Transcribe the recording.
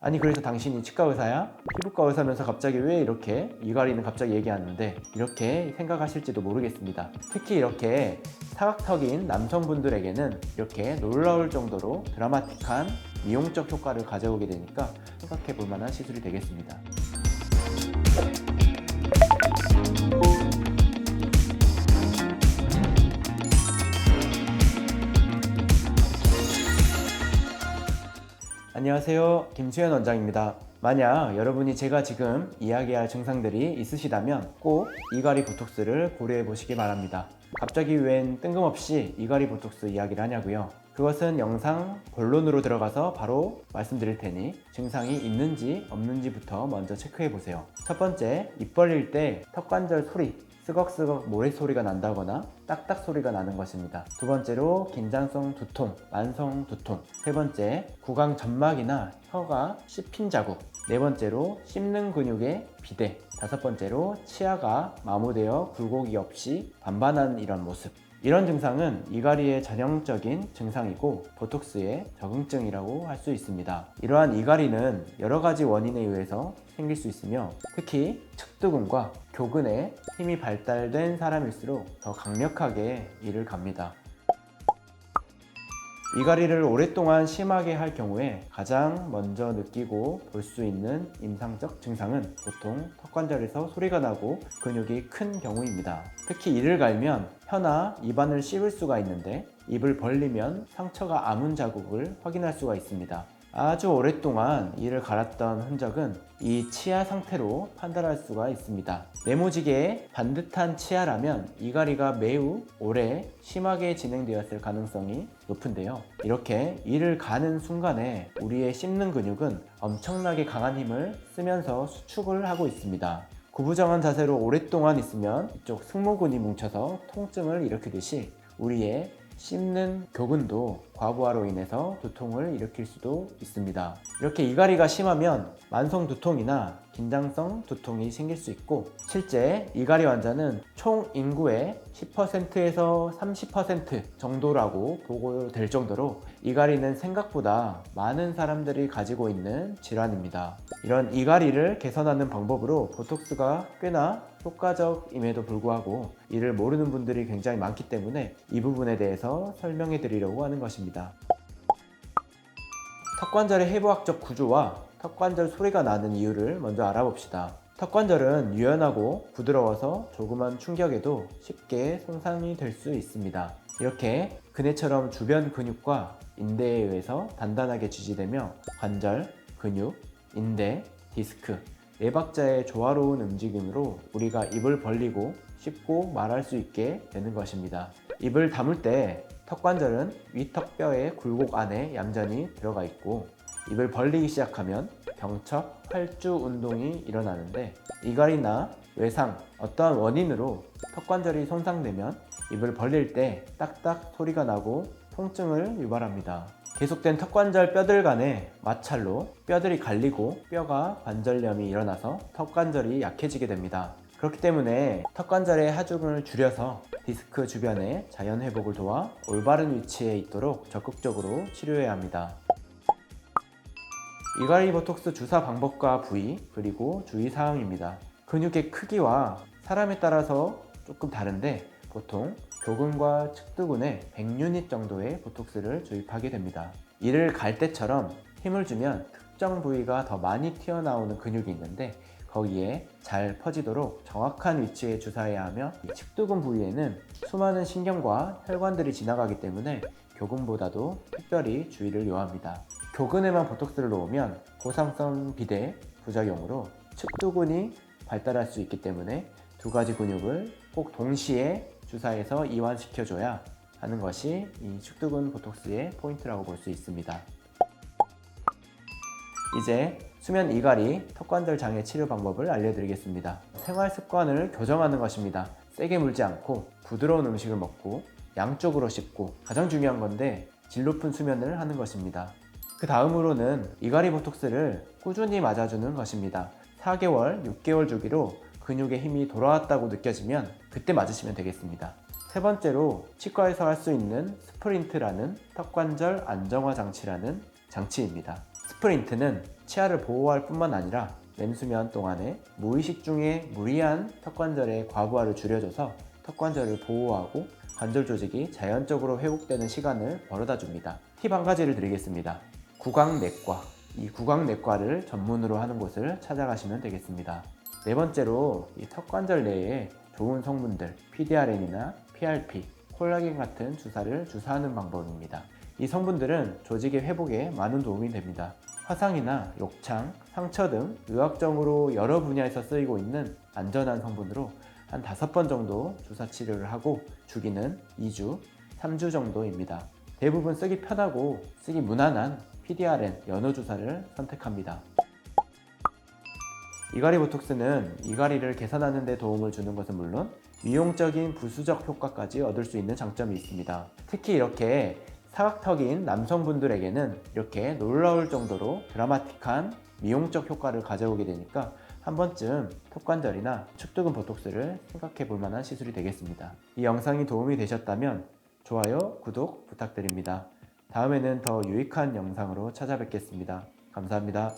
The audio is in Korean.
아니 그래서 당신이 치과 의사야? 피부과 의사면서 갑자기 왜 이렇게 이갈이는 갑자기 얘기하는데 이렇게 생각하실지도 모르겠습니다. 특히 이렇게 사각턱인 남성분들에게는 이렇게 놀라울 정도로 드라마틱한 미용적 효과를 가져오게 되니까 생각해 볼 만한 시술이 되겠습니다. 안녕하세요. 김수현 원장입니다. 만약 여러분이 제가 지금 이야기할 증상들이 있으시다면 꼭 이갈이 보톡스를 고려해 보시기 바랍니다. 갑자기 웬 뜬금없이 이갈이 보톡스 이야기를 하냐고요? 그것은 영상 본론으로 들어가서 바로 말씀드릴 테니 증상이 있는지 없는지부터 먼저 체크해 보세요. 첫 번째, 입 벌릴 때 턱관절 소리, 쓰걱쓰걱 모래 소리가 난다거나 딱딱 소리가 나는 것입니다. 두 번째로 긴장성 두통, 만성 두통. 세 번째, 구강 점막이나 혀가 씹힌 자국. 네 번째로 씹는 근육의 비대. 다섯 번째로 치아가 마모되어 굴곡이 없이 반반한 이런 모습. 이런 증상은 이갈이의 전형적인 증상이고 보톡스의 적응증이라고 할 수 있습니다. 이러한 이갈이는 여러 가지 원인에 의해서 생길 수 있으며 특히 측두근과 교근에 힘이 발달된 사람일수록 더 강력하게 이를 갑니다. 이갈이를 오랫동안 심하게 할 경우에 가장 먼저 느끼고 볼 수 있는 임상적 증상은 보통 턱관절에서 소리가 나고 근육이 큰 경우입니다. 특히 이를 갈면 혀나 입안을 씹을 수가 있는데 입을 벌리면 상처가 아문 자국을 확인할 수가 있습니다. 아주 오랫동안 이를 갈았던 흔적은 이 치아 상태로 판단할 수가 있습니다. 네모지게 반듯한 치아라면 이갈이가 매우 오래 심하게 진행되었을 가능성이 높은데요. 이렇게 이를 가는 순간에 우리의 씹는 근육은 엄청나게 강한 힘을 쓰면서 수축을 하고 있습니다. 구부정한 자세로 오랫동안 있으면 이쪽 승모근이 뭉쳐서 통증을 일으키듯이 우리의 씹는 교근도 과부하로 인해서 두통을 일으킬 수도 있습니다. 이렇게 이갈이가 심하면 만성 두통이나 긴장성 두통이 생길 수 있고 실제 이갈이 환자는 총 인구의 10%에서 30% 정도라고 보고될 정도로 이갈이는 생각보다 많은 사람들이 가지고 있는 질환입니다. 이런 이갈이를 개선하는 방법으로 보톡스가 꽤나 효과적임에도 불구하고 이를 모르는 분들이 굉장히 많기 때문에 이 부분에 대해서 설명해 드리려고 하는 것입니다. 턱관절의 해부학적 구조와 턱관절 소리가 나는 이유를 먼저 알아봅시다. 턱관절은 유연하고 부드러워서 조그만 충격에도 쉽게 손상이 될 수 있습니다. 이렇게 그네처럼 주변 근육과 인대에 의해서 단단하게 지지되며 관절, 근육, 인대, 디스크, 네 박자의 조화로운 움직임으로 우리가 입을 벌리고 쉽고 말할 수 있게 되는 것입니다. 입을 다물 때 턱관절은 위턱뼈의 굴곡 안에 얌전히 들어가 있고 입을 벌리기 시작하면 병첩, 팔주 운동이 일어나는데 이갈이나 외상, 어떠한 원인으로 턱관절이 손상되면 입을 벌릴 때 딱딱 소리가 나고 통증을 유발합니다. 계속된 턱관절 뼈들 간의 마찰로 뼈들이 갈리고 뼈가 관절염이 일어나서 턱관절이 약해지게 됩니다. 그렇기 때문에 턱관절의 하중을 줄여서 디스크 주변의 자연 회복을 도와 올바른 위치에 있도록 적극적으로 치료해야 합니다. 이갈이 보톡스 주사 방법과 부위 그리고 주의 사항입니다. 근육의 크기와 사람에 따라서 조금 다른데 보통 교근과 측두근에 100유닛 정도의 보톡스를 주입하게 됩니다. 이를 갈 때처럼 힘을 주면 특정 부위가 더 많이 튀어나오는 근육이 있는데 거기에 잘 퍼지도록 정확한 위치에 주사해야 하며 이 측두근 부위에는 수많은 신경과 혈관들이 지나가기 때문에 교근보다도 특별히 주의를 요합니다. 교근에만 보톡스를 놓으면 고상성 비대 부작용으로 측두근이 발달할 수 있기 때문에 두 가지 근육을 꼭 동시에 주사해서 이완시켜줘야 하는 것이 이 측두근 보톡스의 포인트라고 볼 수 있습니다. 이제 수면 이갈이 턱관절 장애 치료 방법을 알려드리겠습니다. 생활 습관을 교정하는 것입니다. 세게 물지 않고 부드러운 음식을 먹고 양쪽으로 씹고 가장 중요한 건데 질 높은 수면을 하는 것입니다. 그 다음으로는 이갈이 보톡스를 꾸준히 맞아주는 것입니다. 4개월, 6개월 주기로 근육의 힘이 돌아왔다고 느껴지면 그때 맞으시면 되겠습니다. 세 번째로 치과에서 할 수 있는 스프린트라는 턱관절 안정화 장치라는 장치입니다. 스프린트는 치아를 보호할 뿐만 아니라 맹수면 동안에 무의식 중에 무리한 턱관절의 과부하를 줄여줘서 턱관절을 보호하고 관절 조직이 자연적으로 회복되는 시간을 벌어다 줍니다. 팁 한 가지를 드리겠습니다. 구강내과. 이 구강내과를 전문으로 하는 곳을 찾아가시면 되겠습니다. 네 번째로 이 턱관절 내에 좋은 성분들 PDRN이나 PRP, 콜라겐 같은 주사를 주사하는 방법입니다. 이 성분들은 조직의 회복에 많은 도움이 됩니다. 화상이나 욕창, 상처 등 의학적으로 여러 분야에서 쓰이고 있는 안전한 성분으로 한 다섯 번 정도 주사 치료를 하고 주기는 2주, 3주 정도입니다. 대부분 쓰기 편하고 쓰기 무난한 PDRN 연어 주사를 선택합니다. 이가리 보톡스는 이가리를 개선하는 데 도움을 주는 것은 물론 미용적인 부수적 효과까지 얻을 수 있는 장점이 있습니다. 특히 이렇게 사각턱인 남성분들에게는 이렇게 놀라울 정도로 드라마틱한 미용적 효과를 가져오게 되니까 한 번쯤 턱관절이나 측두근 보톡스를 생각해 볼 만한 시술이 되겠습니다. 이 영상이 도움이 되셨다면 좋아요, 구독 부탁드립니다. 다음에는 더 유익한 영상으로 찾아뵙겠습니다. 감사합니다.